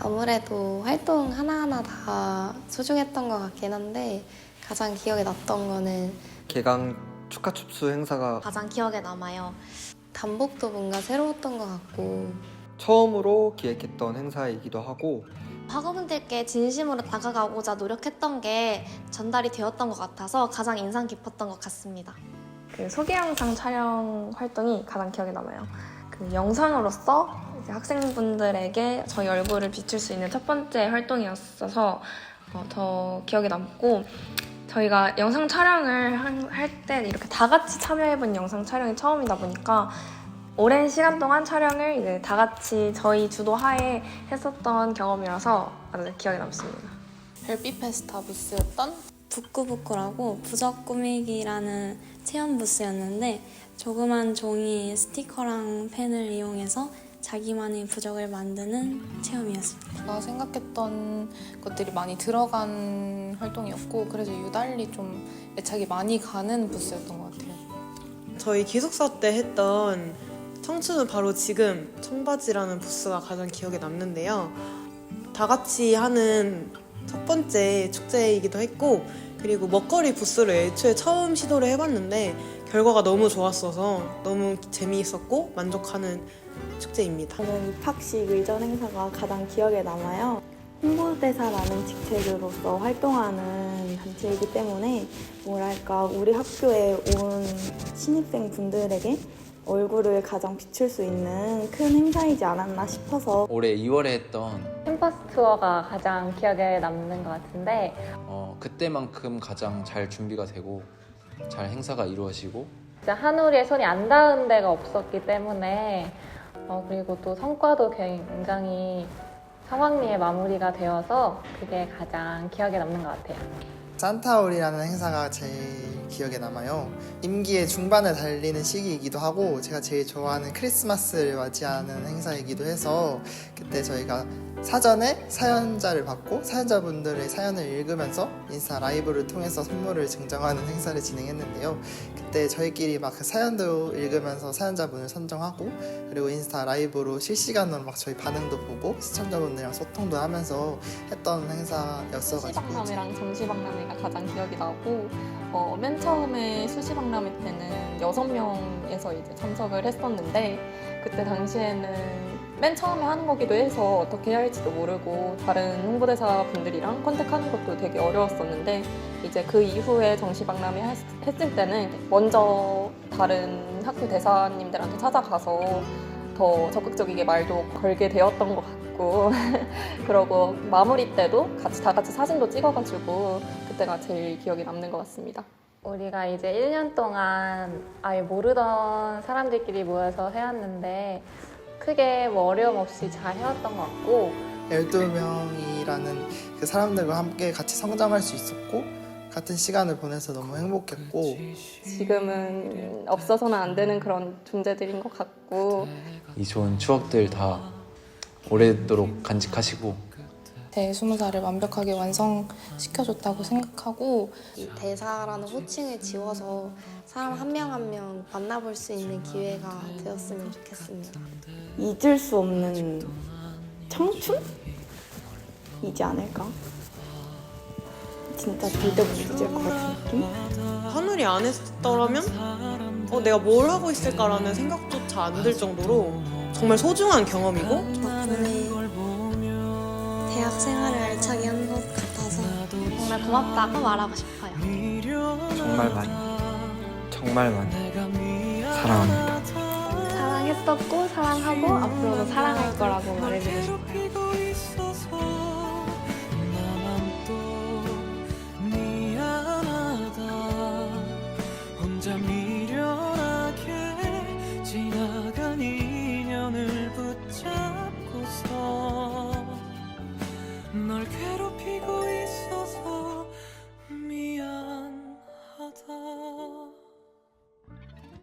아무래도 활동 하나하나 다 소중했던 것 같긴 한데 가장 기억에 났던 거는 개강 축하 춥수 행사가 가장 기억에 남아요. 단복도 뭔가 새로웠던 것 같고 처음으로 기획했던 행사이기도 하고 학우분들께 진심으로 다가가고자 노력했던 게 전달이 되었던 것 같아서 가장 인상 깊었던 것 같습니다. 그 소개 영상 촬영 활동이 가장 기억에 남아요. 그 영상으로서 학생분들에게 저희 얼굴을 비출 수 있는 첫 번째 활동이었어서 어, 더 기억에 남고 저희가 영상 촬영을 할 때 이렇게 다 같이 참여해본 영상 촬영이 처음이다 보니까 오랜 시간 동안 촬영을 이제 다 같이 저희 주도 하에 했었던 경험이라서 아주 기억에 남습니다. 별빛 페스타 부스였던 부꾸부꾸라고 부적 꾸미기라는 체험 부스였는데 조그만 종이 스티커랑 펜을 이용해서 자기만의 부적을 만드는 체험이었습니다. 제가 생각했던 것들이 많이 들어간 활동이었고 그래서 유달리 좀 애착이 많이 가는 부스였던 것 같아요. 저희 기숙사 때 했던 청춘은 바로 지금 청바지라는 부스가 가장 기억에 남는데요. 다 같이 하는 첫 번째 축제이기도 했고 그리고 먹거리 부스를 애초에 처음 시도를 해봤는데 결과가 너무 좋았어서 너무 재미있었고 만족하는 축제입니다. 저는 입학식 의전 행사가 가장 기억에 남아요. 홍보대사라는 직책으로서 활동하는 단체이기 때문에 뭐랄까 우리 학교에 온 신입생 분들에게 얼굴을 가장 비출 수 있는 큰 행사이지 않았나 싶어서 올해 2월에 했던 캠퍼스 투어가 가장 기억에 남는 것 같은데 어, 그때만큼 가장 잘 준비가 되고 잘 행사가 이루어지고 진짜 한우리에 손이 안 닿은 데가 없었기 때문에 어, 그리고 또 성과도 굉장히 성황리에 마무리가 되어서 그게 가장 기억에 남는 것 같아요. 산타올이라는 행사가 제일 기억에 남아요. 임기의 중반을 달리는 시기이기도 하고 제가 제일 좋아하는 크리스마스를 맞이하는 행사이기도 해서 그때 저희가 사전에 사연자를 받고 사연자분들의 사연을 읽으면서 인스타 라이브를 통해서 선물을 증정하는 행사를 진행했는데요. 그때 저희끼리 막 그 사연도 읽으면서 사연자분을 선정하고 그리고 인스타 라이브로 실시간으로 막 저희 반응도 보고 시청자분들이랑 소통도 하면서 했던 행사였어가지고 수시박람회랑 정시박람회가 가장 기억이 나고 어, 맨 처음에 수시박람회 때는 여섯 명에서 이제 참석을 했었는데 그때 당시에는 맨 처음에 하는 거기도 해서 어떻게 해야 할지도 모르고 다른 홍보대사 분들이랑 컨택하는 것도 되게 어려웠었는데 이제 그 이후에 정시박람회 했- 했을 때는 먼저 다른 학교 대사님들한테 찾아가서 더 적극적이게 말도 걸게 되었던 것 같 고 그러고 마무리 때도 같이 다 같이 사진도 찍어가지고 그때가 제일 기억에 남는 것 같습니다. 우리가 이제 1년 동안 아예 모르던 사람들끼리 모여서 해왔는데 크게 뭐 어려움 없이 잘 해왔던 것 같고 12명이라는 그 사람들과 함께 같이 성장할 수 있었고 같은 시간을 보내서 너무 행복했고 지금은 없어서는 안 되는 그런 존재들인 것 같고 이 좋은 추억들 다 오래도록 간직하시고 제 스무 살을 완벽하게 완성시켜줬다고 생각하고 이 대사라는 호칭을 지워서 사람 한 명 한 명 만나볼 수 있는 기회가 되었으면 좋겠습니다. 잊을 수 없는 청춘이지 않을까? 진짜 절대 못 잊을 것 같은 느낌? 하늘이 안 했더라면 어, 내가 뭘 하고 있을까라는 생각조차 안 들 정도로 정말 소중한 경험이고 덕분에 대학 생활을 알차게 한 것 같아서 정말 고맙다고 말하고 싶어요. 정말 많이 정말 많이 사랑합니다. 사랑했었고 사랑하고 앞으로도 사랑할 거라고 말해주고.